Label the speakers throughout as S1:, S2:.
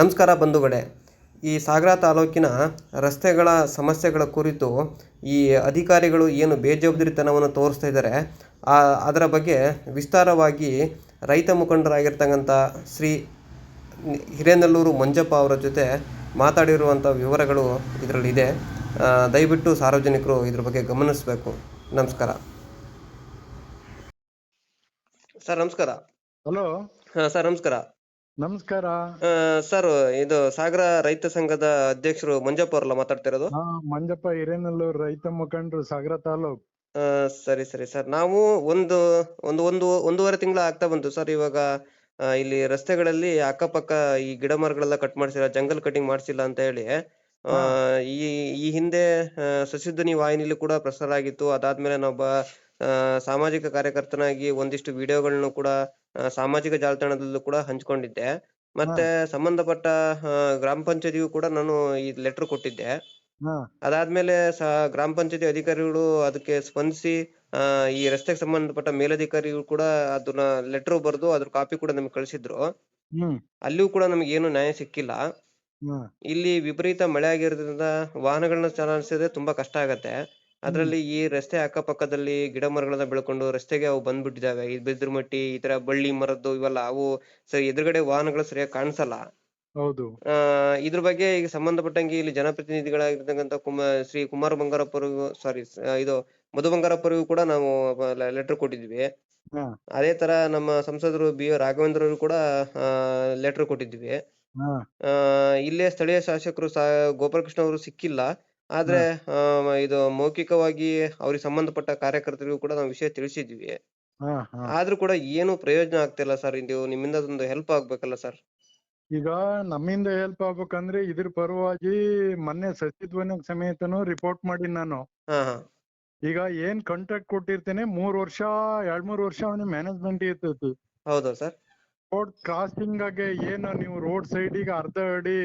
S1: ನಮಸ್ಕಾರ ಬಂಧುಗಳೇ. ಈ ಸಾಗರ ತಾಲೂಕಿನ ರಸ್ತೆಗಳ ಸಮಸ್ಯೆಗಳ ಕುರಿತು ಈ ಅಧಿಕಾರಿಗಳು ಏನು ಬೇಜವಾಬ್ದಾರಿತನವನ್ನು ತೋರಿಸ್ತಾ ಇದ್ದಾರೆ ಅದರ ಬಗ್ಗೆ ವಿಸ್ತಾರವಾಗಿ ರೈತ ಮುಖಂಡರಾಗಿರ್ತಕ್ಕಂಥ ಶ್ರೀ ಹಿರೇನಲ್ಲೂರು ಮಂಜಪ್ಪ ಅವರ ಜೊತೆ ಮಾತಾಡಿರುವಂಥ ವಿವರಗಳು ಇದರಲ್ಲಿದೆ. ದಯವಿಟ್ಟು ಸಾರ್ವಜನಿಕರು ಇದ್ರ ಬಗ್ಗೆ ಗಮನಿಸಬೇಕು. ನಮಸ್ಕಾರ. ಸರ್ ನಮಸ್ಕಾರ.
S2: ಹಲೋ
S1: ಹಾಂ ಸರ್ ನಮಸ್ಕಾರ.
S2: ನಮಸ್ಕಾರ.
S1: ಸರ್ ಇದು ಸಾಗರ ರೈತ ಸಂಘದ ಅಧ್ಯಕ್ಷರು ಮಂಜಪ್ಪ ಅವ್ರಲ್ಲ ಮಾತಾಡ್ತಿರೋದು?
S2: ಹಾ ಮಂಜಪ್ಪ ಹಿರೇನಲ್ಲೂರು ರೈತ ಮುಖಂಡರು ಸಾಗರ ತಾಲೂಕ್.
S1: ಆ, ಸರಿ ಸರಿ ಸರ್. ನಾವು ಒಂದು ಒಂದು ಒಂದು ಒಂದೂವರೆ ತಿಂಗಳ ಆಗ್ತಾ ಬಂತು ಸರ್. ಇವಾಗ ಆ, ಇಲ್ಲಿ ರಸ್ತೆಗಳಲ್ಲಿ ಅಕ್ಕಪಕ್ಕ ಈ ಗಿಡ ಮರಗಳೆಲ್ಲ ಕಟ್ ಮಾಡಿಸಿಲ್ಲ ಜಂಗಲ್ ಕಟಿಂಗ್ ಮಾಡಿಸಿಲ್ಲ ಅಂತ ಹೇಳಿ ಆ, ಈ ಈ ಹಿಂದೆ ಆ, ಸಸಿಧ್ವನಿ ವಾಹಿನಿಲಿ ಕೂಡ ಪ್ರಸಾರ ಆಗಿತ್ತು. ಅದಾದ್ಮೇಲೆ ನಾವೊಬ್ಬ ಆ, ಸಾಮಾಜಿಕ ಕಾರ್ಯಕರ್ತನಾಗಿ ಒಂದಿಷ್ಟು ವಿಡಿಯೋಗಳನ್ನು ಕೂಡ ಸಾಮಾಜಿಕ ಜಾಲತಾಣದಲ್ಲೂ ಕೂಡ ಹಂಚ್ಕೊಂಡಿದ್ದೆ. ಮತ್ತೆ ಸಂಬಂಧಪಟ್ಟ ಗ್ರಾಮ ಪಂಚಾಯತಿಗೂ ಕೂಡ ನಾನು ಈ ಲೆಟರ್ ಕೊಟ್ಟಿದ್ದೆ. ಅದಾದ್ಮೇಲೆ ಗ್ರಾಮ ಪಂಚಾಯತಿ ಅಧಿಕಾರಿಗಳು ಅದಕ್ಕೆ ಸ್ಪಂದಿಸಿ ಆ, ಈ ರಸ್ತೆಗೆ ಸಂಬಂಧಪಟ್ಟ ಮೇಲಧಿಕಾರಿಗಳು ಕೂಡ ಅದನ್ನ ಲೆಟರ್ ಬರೆದು ಅದ್ರ ಕಾಪಿ ಕೂಡ ನಮ್ಗೆ ಕಳಿಸಿದ್ರು. ಅಲ್ಲಿಯೂ ಕೂಡ ನಮ್ಗೆ ಏನು ನ್ಯಾಯ ಸಿಕ್ಕಿಲ್ಲ. ಇಲ್ಲಿ ವಿಪರೀತ ಮಳೆ ಆಗಿರೋದ್ರಿಂದ ವಾಹನಗಳನ್ನ ಚಲಾಯಿಸೋದೇ ತುಂಬಾ ಕಷ್ಟ ಆಗತ್ತೆ. ಅದ್ರಲ್ಲಿ ಈ ರಸ್ತೆ ಅಕ್ಕಪಕ್ಕದಲ್ಲಿ ಗಿಡ ಮರಗಳನ್ನ ಬೆಳ್ಕೊಂಡು ರಸ್ತೆಗೆ ಅವು ಬಂದ್ಬಿಟ್ಟಿದಾವೆ. ಈ ಬಿದಿರುಮಟ್ಟಿ ಈ ತರ ಬಳ್ಳಿ ಮರದ್ದು ಇವೆಲ್ಲ ಅವು ಸರಿ ಎದುರುಗಡೆ ವಾಹನಗಳು ಸರಿಯಾಗಿ ಕಾಣಿಸಲ್ಲ.
S2: ಹೌದು.
S1: ಆ ಇದ್ರ ಬಗ್ಗೆ ಈಗ ಸಂಬಂಧಪಟ್ಟಂಗೆ ಇಲ್ಲಿ ಜನಪ್ರತಿನಿಧಿಗಳಾಗಿರ್ತಕ್ಕಂಥ ಕುಮ ಶ್ರೀ ಕುಮಾರ ಬಂಗಾರಪ್ಪರಿಗೂ ಸಾರಿ ಇದು ಮಧು ಬಂಗಾರಪ್ಪರಿಗೂ ಕೂಡ ನಾವು ಲೆಟರ್ ಕೊಟ್ಟಿದ್ವಿ.
S2: ಹಾ.
S1: ಅದೇ ತರ ನಮ್ಮ ಸಂಸದರು ಬಿ ರಾಘವೇಂದ್ರ ಅವರು ಕೂಡ ಲೆಟರ್ ಕೊಟ್ಟಿದ್ವಿ.
S2: ಹಾ.
S1: ಆ ಇಲ್ಲೇ ಸ್ಥಳೀಯ ಶಾಸಕರು ಸಾ ಗೋಪಾಲಕೃಷ್ಣ ಅವರು ಸಿಕ್ಕಿಲ್ಲ. ಆದ್ರೆ ಆ, ಇದು ಮೌಖಿಕವಾಗಿ ಅವ್ರಿಗೆ ಸಂಬಂಧಪಟ್ಟ ಕಾರ್ಯಕರ್ತರಿಗೂ ಕೂಡ ನಾವು ವಿಷಯ ತಿಳಿಸಿದ್ವಿ.
S2: ಹಾ ಹಾ.
S1: ಆದ್ರೂ ಕೂಡ ಏನು ಪ್ರಯೋಜನ ಆಗ್ತಿಲ್ಲ ಸರ್ ಇದು ನಿಮ್ಮಿಂದ ಒಂದು ಹೆಲ್ಪ್ ಆಗ್ಬೇಕಲ್ಲ ಸರ್.
S2: ಈಗ ನಮ್ಮಿಂದ ಹೆಲ್ಪ್ ಆಗ್ಬೇಕಂದ್ರೆ ಇದ್ರ ಪರವಾಗಿ ಮೊನ್ನೆ ಸಚಿಧ್ವನಿ ಸಮೇತನು ರಿಪೋರ್ಟ್ ಮಾಡಿ ನಾನು.
S1: ಹಾ ಹಾ.
S2: ಈಗ ಏನ್ ಕಾಂಟ್ರಾಕ್ಟ್ ಕೊಟ್ಟಿರ್ತೇನೆ ಮೂರ್ ವರ್ಷ ಎರಡ್ ಮೂರ್ ವರ್ಷ ಅವನ ಮ್ಯಾನೇಜ್ಮೆಂಟ್ ಇರ್ತೈತಿ.
S1: ಹೌದಾ ಸರ್?
S2: ರೋಡ್ ಕ್ರಾಸಿಂಗ್ ಆಗಿ ಏನು ನೀವು ರೋಡ್ ಸೈಡಿಗೆ ಅರ್ಧ ಅಡಿ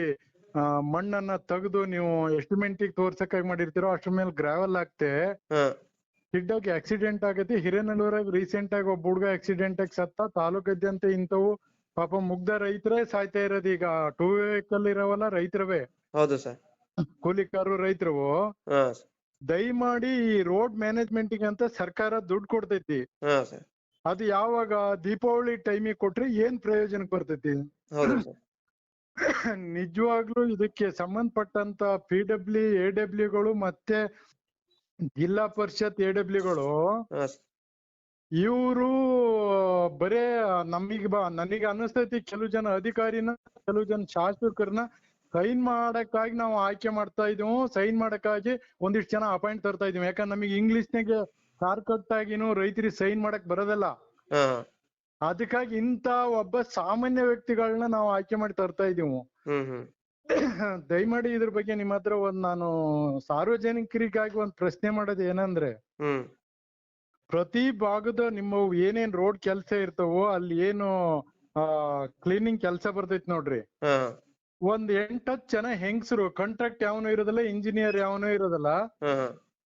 S2: ಆ, ಮಣ್ಣನ್ನ ತೆಗೆದು ನೀವು ಎಸ್ಟಿಮೇಟಿಗೆ ತೋರ್ಸಕ್ಕಾಗಿ ಮಾಡಿರ್ತೀರೋ ಅಷ್ಟ್ರ ಮೇಲೆ ಗ್ರಾವೆಲ್ ಹಾಕ್ತೆ.
S1: ಹಾ.
S2: ಆಕ್ಸಿಡೆಂಟ್ ಆಗೈತಿ. ಹಿರೇನಲ್ಲೂರಾಗ ರೀಸೆಂಟ್ ಆಗಿ ಒಬ್ಬ ಹುಡ್ಗ ಆಕ್ಸಿಡೆಂಟ್ ಆಗಿ ಸತ್ತ. ತಾಲೂಕದ್ಯಂತ ಇಂಥವು ಪಾಪ ಮುಗ್ಧ ರೈತರೇ ಸಾಯ್ತಾ ಇರೋದು ಈಗ. ಟೂ ವೆಹಿಕಲ್ ಇರವಲ್ಲ ರೈತರವೇ.
S1: ಹೌದು ಸರ್.
S2: ಕೂಲಿಕಾರು ರೈತರು
S1: ಹಾ.
S2: ದಯಮಾಡಿ ಈ ರೋಡ್ ಮ್ಯಾನೇಜ್ಮೆಂಟಿಗೆ ಅಂತ ಸರ್ಕಾರ ದುಡ್ಡು ಕೊಡ್ತೈತಿ.
S1: ಹಾ ಸರ್.
S2: ಅದು ಯಾವಾಗ ದೀಪಾವಳಿ ಟೈಮಿಗೆ ಕೊಟ್ರೆ ಏನ್ ಪ್ರಯೋಜನಕ್ಕೆ ಬರ್ತೈತಿ?
S1: ಹೌದು ಸರ್.
S2: ನಿಜವಾಗ್ಲೂ ಇದಕ್ಕೆ ಸಂಬಂಧಪಟ್ಟಂತ ಪಿ ಡಬ್ಲ್ಯೂ ಎ ಡಬ್ಲ್ಯೂಗಳು ಮತ್ತೆ ಜಿಲ್ಲಾ ಪರಿಷತ್ ಎ ಡಬ್ಲ್ಯೂಗಳು ಇವರು ಬರೇ ನಮಗ್ ಬಾ ನನಗೆ ಅನಿಸ್ತೈತಿ ಕೆಲವು ಜನ ಅಧಿಕಾರಿನ ಕೆಲವು ಜನ ಶಾಸಕರನ್ನ ಸೈನ್ ಮಾಡಕ್ಕಾಗಿ ನಾವು ಆಯ್ಕೆ ಮಾಡ್ತಾ ಇದೀವಿ ಸೈನ್ ಮಾಡಕ್ಕಾಗಿ ಒಂದಿಷ್ಟು ಜನ ಅಪಾಯಿಂಟ್ ತರ್ತಾ ಇದೀವಿ. ಯಾಕಂದ್ರೆ ನಮಗೆ ಇಂಗ್ಲಿಷ್ನಾಗೆ ಆಗಿನೂ ರೈತರಿಗೆ ಸೈನ್ ಮಾಡಕ್ ಬರೋದಲ್ಲ. ಅದಕ್ಕಾಗಿ ಇಂತ ಒಬ್ಬ ಸಾಮಾನ್ಯ ವ್ಯಕ್ತಿಗಳನ್ನ ನಾವು ಆಯ್ಕೆ ಮಾಡಿ ತರ್ತಾ ಇದೀವಿ ದಯಮಾಡಿ ಇದ್ರ ಬಗ್ಗೆ ನಿಮ್ಮ ಹತ್ರ ಒಂದ್ ನಾನು ಸಾರ್ವಜನಿಕರಿಗಾಗಿ ಒಂದ್ ಪ್ರಶ್ನೆ ಮಾಡೋದು ಏನಂದ್ರೆ ಪ್ರತಿ ಭಾಗದ ನಿಮ್ಮ ಏನೇನ್ ರೋಡ್ ಕೆಲಸ ಇರ್ತಾವೋ ಅಲ್ಲಿ ಏನು ಆ ಕ್ಲೀನಿಂಗ್ ಕೆಲಸ ಬರ್ತೈತಿ ನೋಡ್ರಿ. ಒಂದ್ ಎಂಟತ್ ಜನ ಹೆಂಗಸರು ಕಾಂಟ್ರಾಕ್ಟ್ ಯಾವನು ಇರೋದಿಲ್ಲ ಇಂಜಿನಿಯರ್ ಯಾವನು ಇರೋದಿಲ್ಲ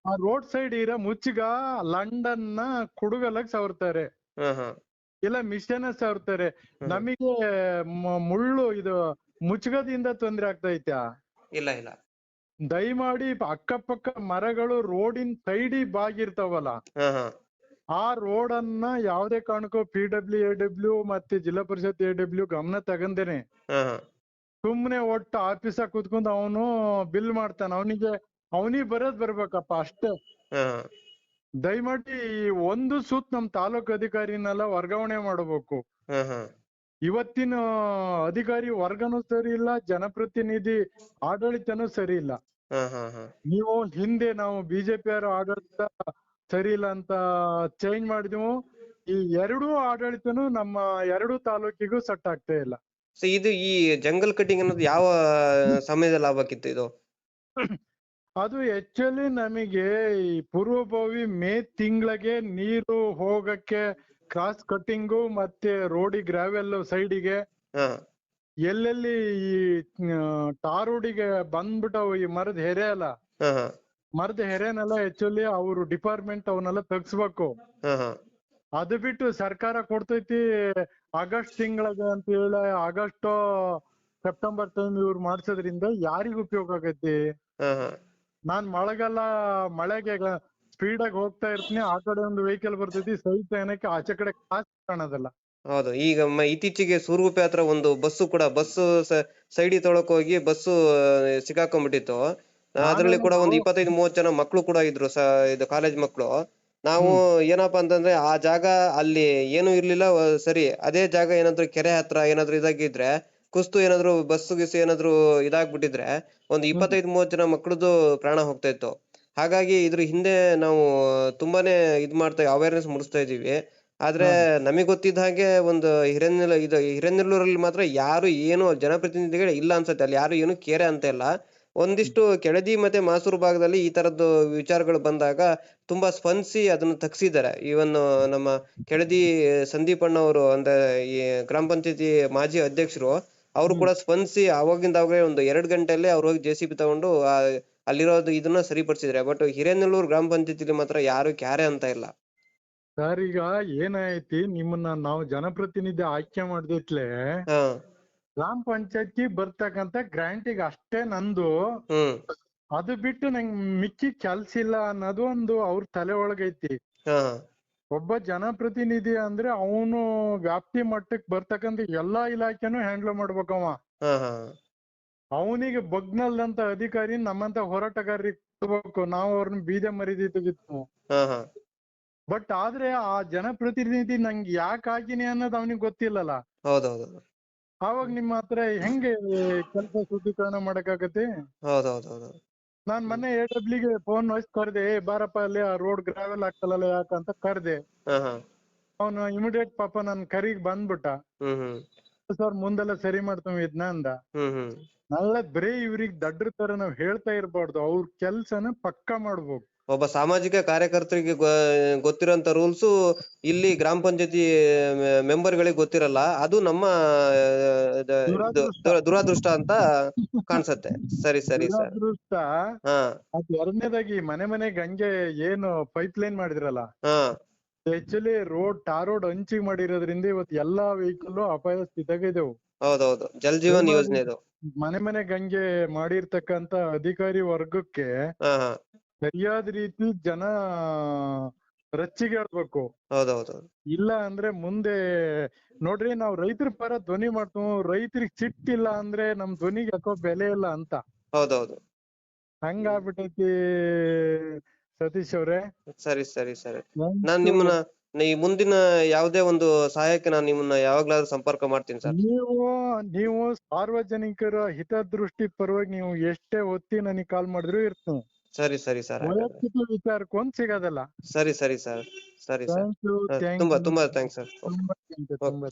S2: ಆ ರೋಡ್ ಸೈಡ್ ಇರೋ ಮುಚ್ಚಿಗ ಲಂಡನ್ನ ಕುಡುಗಲಕ್ ಸವರ್ತಾರೆ ಇಲ್ಲ ಮಿಷನ್ ಸವರ್ತಾರೆ
S1: ಹ್ಮ್.
S2: ನಮಗೆ ಮುಳ್ಳು ಇದು ಮುಚ್ಚಗದಿಂದ ತೊಂದ್ರೆ ಆಗ್ತೈತ್ಯಾ
S1: ಇಲ್ಲ ಇಲ್ಲ.
S2: ದಯಮಾಡಿ ಅಕ್ಕಪಕ್ಕ ಮರಗಳು ರೋಡಿನ ಸೈಡಿ ಬಾಗಿರ್ತಾವಲ್ಲ? ಆ ರೋಡ್ ಅನ್ನ ಯಾವ್ದೇ ಕಾರಣಕ್ಕೂ ಪಿ ಡಬ್ಲ್ಯೂ ಎ ಡಬ್ಲ್ಯೂ ಮತ್ತೆ ಜಿಲ್ಲಾ ಪರಿಷತ್ ಎ ಡಬ್ಲ್ಯೂ ಗಮನ ತಗಂದೇನೆ. ಸುಮ್ನೆ ಒಟ್ಟು ಆಫೀಸಾಗ ಕುತ್ಕೊಂಡ್ ಅವನು ಬಿಲ್ ಮಾಡ್ತಾನ. ಅವನಿಗೆ ಅವನಿಗೆ ಬರೋದ್ ಬರ್ಬೇಕಪ್ಪ ಅಷ್ಟೇ. ದಯಮಾಡಿ ಒಂದು ಸೂತ್ ನಮ್ ತಾಲೂಕ್ ಅಧಿಕಾರಿನೆಲ್ಲ ವರ್ಗಾವಣೆ ಮಾಡಬೇಕು. ಇವತ್ತಿನ ಅಧಿಕಾರಿ ವರ್ಗನೂ ಸರಿ ಇಲ್ಲ ಜನಪ್ರತಿನಿಧಿ ಆಡಳಿತನೂ ಸರಿ ಇಲ್ಲ. ನೀವು ಹಿಂದೆ ನಾವು ಬಿಜೆಪಿ ಅವರ ಆಡಳಿತ ಸರಿ ಇಲ್ಲ ಅಂತ ಚೇಂಜ್ ಮಾಡಿದ್ವು ಈ ಎರಡೂ ಆಡಳಿತನು ನಮ್ಮ ಎರಡು ತಾಲೂಕಿಗೂ ಸೆಟ್ ಆಗ್ತಾ ಇಲ್ಲ.
S1: ಇದು ಈ ಜಂಗಲ್ ಕಟಿಂಗ್ ಅನ್ನೋದು ಯಾವ ಸಮಯದಲ್ಲಿ ಆಗ್ಬೇಕಿತ್ತು ಇದು?
S2: ಅದು ಆಕ್ಚುಲಿ ನಮಗೆ ಈ ಪೂರ್ವಭಾವಿ ಮೇ ತಿಂಗಳಿಗೆ ನೀರು ಹೋಗಕ್ಕೆ ಕ್ರಾಸ್ ಕಟ್ಟಿಂಗು ಮತ್ತೆ ರೋಡಿ ಗ್ರಾವೆಲ್ ಸೈಡಿಗೆ ಎಲ್ಲೆಲ್ಲಿ ಈ ಟಾರೋಡಿಗೆ ರೋಡಿಗೆ ಬಂದ್ಬಿಟ್ಟವು ಈ ಮರದ ಹೆರೆ ಅಲ್ಲ ಮರದ್ ಹೆರೆನೆಲ್ಲ ಆಕ್ಚುಲಿ ಅವ್ರು ಡಿಪಾರ್ಟ್ಮೆಂಟ್ ಅವನ್ನೆಲ್ಲ ತಗ್ಸ್ಬೇಕು. ಅದು ಬಿಟ್ಟು ಸರ್ಕಾರ ಕೊಡ್ತೈತಿ ಆಗಸ್ಟ್ ತಿಂಗಳಿಗೆ ಅಂತ ಹೇಳಿ ಆಗಸ್ಟ್ ಸೆಪ್ಟೆಂಬರ್ ಟೈಮ್ ಇವ್ರು ಮಾಡ್ಸೋದ್ರಿಂದ ಯಾರಿಗ್ ಉಪಯೋಗ ಆಗೈತಿ? ನಾನ್ ಮಳೆಗಾಲ ಮಳೆಗೆ ಸ್ಪೀಡ್ ಆಗಿ ಹೋಗ್ತಾ ಇರ್ತೀನಿ. ಆ ಕಡೆ ಒಂದು ವೆಹಿಕಲ್ ಬರ್ತೈತಿ ಸೈಡ್ ಏನಕ್ಕೆ ಆಚೆ ಕಡೆ ಕಾಸ್ ಕಾಣೋದಿಲ್ಲ.
S1: ಹೌದು ಈಗ ಮ- ಇತ್ತೀಚೆಗೆ ಸೂರ್ಗುಪ್ಪೆ ಹತ್ರ ಒಂದು ಬಸ್ಸು ಕೂಡ ಬಸ್ಸು ಸೈಡಿ ತೊಳಕ್ ಹೋಗಿ ಬಸ್ಸು ಸಿಕ್ಕಾಕೊಂಡ್ಬಿಟ್ಟಿತ್ತು ಅದ್ರಲ್ಲಿ ಕೂಡ ಒಂದು ಇಪ್ಪತ್ತೈದು ಮೂವತ್ತು ಜನ ಮಕ್ಳು ಕೂಡ ಇದ್ರು ಸ ಇದು ಕಾಲೇಜ್ ಮಕ್ಳು. ನಾವು ಏನಪ್ಪಾ ಅಂತಂದ್ರೆ ಆ ಜಾಗ ಅಲ್ಲಿ ಏನು ಇರ್ಲಿಲ್ಲ ವ- ಸರಿ ಅದೇ ಜಾಗ ಏನಾದ್ರು ಕೆರೆ ಹತ್ರ ಏನಾದ್ರು ಇದಾಗಿದ್ರೆ ಕುಸ್ತು ಏನಾದ್ರು ಬಸ್ ಗಿಸ್ ಏನಾದ್ರು ಇದಾಗ್ಬಿಟ್ಟಿದ್ರೆ ಒಂದು ಇಪ್ಪತ್ತೈದು ಮೂವತ್ತು ಜನ ಮಕ್ಳದ್ದು ಪ್ರಾಣ ಹೋಗ್ತಾ ಇತ್ತು. ಹಾಗಾಗಿ ಇದ್ರ ಹಿಂದೆ ನಾವು ತುಂಬಾನೇ ಇದ್ ಮಾಡ್ತಾ ಅವೇರ್ನೆಸ್ ಮೂಡಿಸ್ತಾ ಇದೀವಿ ಆದ್ರೆ ನಮಗೆ ಗೊತ್ತಿದ್ದ ಹಾಗೆ ಒಂದು ಹಿರೇನೆಲ್ಲ ಇದು ಹಿರೇನೆಲ್ಲೂರಲ್ಲಿ ಮಾತ್ರ ಯಾರು ಏನು ಜನಪ್ರತಿನಿಧಿಗಳು ಇಲ್ಲ ಅನ್ಸುತ್ತೆ. ಅಲ್ಲಿ ಯಾರು ಏನು ಕೇರೆ ಅಂತ ಇಲ್ಲ. ಒಂದಿಷ್ಟು ಕೆಳದಿ ಮತ್ತೆ ಮಾಸೂರು ಭಾಗದಲ್ಲಿ ಈ ತರದ್ದು ವಿಚಾರಗಳು ಬಂದಾಗ ತುಂಬಾ ಸ್ಪಂದಿಸಿ ಅದನ್ನ ತಗ್ಸಿದ್ದಾರೆ. ಇವನ್ ನಮ್ಮ ಕೆಳದಿ ಸಂದೀಪಣ್ಣ ಅವರು ಅಂದ್ರೆ ಈ ಗ್ರಾಮ ಪಂಚಾಯತಿ ಮಾಜಿ ಅಧ್ಯಕ್ಷರು ಅವರು ಕೂಡ ಸ್ಪಂದಿಸಿ ಅವಾಗಿಂದ ಅವಾಗ ಒಂದು ಎರಡ್ ಗಂಟೆಯಲ್ಲಿ ಅವ್ರು ಹೋಗಿ ಜೆ ಸಿ ಬಿ ತಗೊಂಡು ಆ ಅಲ್ಲಿರೋದು ಇದನ್ನ ಸರಿಪಡಿಸಿದ್ರೆ. ಬಟ್ ಹಿರೇನೆಲ್ಲೂರು ಗ್ರಾಮ ಪಂಚಾಯತಿಲಿ ಮಾತ್ರ ಯಾರು ಕ್ಯಾರೆ ಅಂತ ಇಲ್ಲ.
S2: ಸರ್ ಈಗ ಏನಾಯ್ತಿ? ನಿಮ್ಮನ್ನ ನಾವು ಜನಪ್ರತಿನಿಧಿ ಆಯ್ಕೆ ಮಾಡಿದ್ಲೆ
S1: ಹಾ.
S2: ಗ್ರಾಮ ಪಂಚಾಯತಿ ಬರ್ತಕ್ಕಂತ ಗ್ರಾಂಟಿಗೆ ಅಷ್ಟೇ ನಂದು.
S1: ಹ್ಮ್.
S2: ಅದು ಬಿಟ್ಟು ನಂಗೆ ಮಿಕ್ಕಿ ಕೆಲ್ಸ ಇಲ್ಲ ಅನ್ನೋದು ಒಂದು ಅವ್ರ ತಲೆ ಒಳಗೈತಿ.
S1: ಹಾ.
S2: ಒಬ್ಬ ಜನಪ್ರತಿನಿಧಿ ಅಂದ್ರೆ ಅವನು ವ್ಯಾಪ್ತಿ ಮಟ್ಟಕ್ ಬರ್ತಕ್ಕಂತ ಎಲ್ಲಾ ಇಲಾಖೆನೂ ಹ್ಯಾಂಡಲ್ ಮಾಡ್ಬೇಕವ ಅವನಿಗೆ ಬಗ್ನಲ್ದಂತ ಅಧಿಕಾರಿ ನಮ್ಮಂತ ಹೋರಾಟಗಾರರಿಗೆ ಕೊಡ್ಬೇಕು. ನಾವು ಅವ್ರನ್ನ ಬೀದೆ ಮರಿದಿ ತೆಗಿತು ಬಟ್ ಆದ್ರೆ ಆ ಜನಪ್ರತಿನಿಧಿ ನಂಗೆ ಯಾಕೆ ಆಗಿನಿ ಅನ್ನೋದು ಅವನಿಗೆ ಗೊತ್ತಿಲ್ಲಲ್ಲ. ಅವಾಗ ನಿಮ್ಮ ಹತ್ರ ಹೆಂಗೆ ಕೆಲಸ ಶುದ್ಧೀಕರಣ ಮಾಡಕ್ಕಾಗತ್ತೆ ನಾನ್ ಮೊನ್ನೆ ಎ ಡಬ್ಲ್ಯೂಗೆ ಫೋನ್ ವಯಸ್ ಕರ್ದೆ ಏ ಬಾರಪ್ಪ ಅಲ್ಲಿ ಆ ರೋಡ್ ಗ್ರಾವೆಲ್ ಆಗ್ತಲ್ಲ ಯಾಕಂತ ಕರ್ದೆ. ಅವನು ಇಮಿಡಿಯೇಟ್ ಪಾಪ ನನ್ ಕರಿಗ್ ಬಂದ್ಬಿಟ್ಟ. ಸರ್ ಮುಂದೆಲ್ಲ ಸರಿ ಮಾಡ್ತೀವಿ ಇದ್ನ ಅಂದ. ನಲ್ಲದ್ ಬರೇ ಇವ್ರಿಗೆ ದಡ್ರ ತರ ನಾವ್ ಹೇಳ್ತಾ ಇರ್ಬಾರ್ದು. ಅವ್ರ ಕೆಲ್ಸನ ಪಕ್ಕಾ ಮಾಡ್ಬೇಕು.
S1: ಒಬ್ಬ ಸಾಮಾಜಿಕ ಕಾರ್ಯಕರ್ತರಿಗೆ ಗೊತ್ತಿರೋಂತ ರೂಲ್ಸ್ ಇಲ್ಲಿ ಗ್ರಾಮ ಪಂಚಾಯತಿ ಮೆಂಬರ್ ಗಳಿಗೆ ಗೊತ್ತಿರಲ್ಲ. ಅದು ನಮ್ಮ
S2: ದುರಾದೃಷ್ಟ.
S1: ಅಂತ ಕಾಣ್ಸತ್ತೆ. ಸರಿ ಸರಿ ಸರ್.
S2: ದುರದೃಷ್ಟ.
S1: ಹಾ.
S2: ಅದ್ ಎರಡನೇದಾಗಿ ಮನೆ ಮನೆ ಹಂಗೆ ಏನು ಪೈಪ್ ಲೈನ್ ಮಾಡಿದ್ರಲ್ಲ?
S1: ಹಾ.
S2: ಆಕ್ಚುಲಿ ರೋಡ್ ಟಾರ್ ರೋಡ್ ಹಂಚಿಗೆ ಮಾಡಿರೋದ್ರಿಂದ ಇವತ್ತು ಎಲ್ಲಾ ವೆಹಿಕಲ್ ಅಪಾಯ ಸ್ಥಿತಿಯಾಗಿದ್ದೆವು
S1: ಹೌದೌದು. ಜಲ್ ಜೀವನ್
S2: ಯೋಜನೆದು
S1: ಯೋಜನೆ ಇದು.
S2: ಮನೆ ಮನೆ ಗಂಗೆ ಮಾಡಿರ್ತಕ್ಕಂತ ಅಧಿಕಾರಿ ವರ್ಗಕ್ಕೆ
S1: ಹಾ ಹಾ.
S2: ಸರಿಯಾದ ರೀತಿ ಜನ ರಚ್ಚಿಗೆ
S1: ಹೌದೌದು.
S2: ಇಲ್ಲ ಅಂದ್ರೆ ಮುಂದೆ ನೋಡ್ರಿ ನಾವ್ ರೈತರ ಪರ ಧ್ವನಿ ಮಾಡ್ತು ರೈತರಿಗೆ ಸಿಟ್ಟಿಲ್ಲ ಅಂದ್ರೆ ನಮ್ ಧ್ವನಿಗೆ ಯಾಕೋ ಬೆಲೆ ಇಲ್ಲ ಅಂತ.
S1: ಹೌದೌದು.
S2: ಹಂಗಾಗ್ಬಿಟ್ಟೈತಿ ಸತೀಶ್ ಅವ್ರೆ.
S1: ಸರಿ ಸರಿ ಸರಿ. ನಾನ್ ನಿಮ್ಮನ್ನ ಈ ಮುಂದಿನ ಯಾವ್ದೇ ಒಂದು ಸಹಾಯಕ್ಕೆ ನಾನು ನಿಮ್ಮನ್ನ ಯಾವಾಗ್ಲಾದ್ರೂ ಸಂಪರ್ಕ ಮಾಡ್ತೀನಿ ಸರ್.
S2: ನೀವು ನೀವು ಸಾರ್ವಜನಿಕರ ಹಿತದೃಷ್ಟಿ ಪರವಾಗಿ ನೀವು ಎಷ್ಟೇ ಒತ್ತಿ ನನಗೆ ಕಾಲ್ ಮಾಡಿದ್ರು ಇರ್ತೀನಿ.
S1: ಸರಿ ಸರಿ ಸರ್
S2: ವೈಯಕ್ತಿಕ ವಿಚಾರಕ್ಕೊಂದ್ ಸಿಗೋದಲ್ಲ.
S1: ಸರಿ ಸರಿ ಸರ್ ಸರಿ ಸರ್.
S2: ಥ್ಯಾಂಕ್ ಯು
S1: ತುಂಬಾ ತುಂಬಾ ಥ್ಯಾಂಕ್ಸ್ ಸರ್.
S2: ತುಂಬಾ thank you, ತುಂಬಾ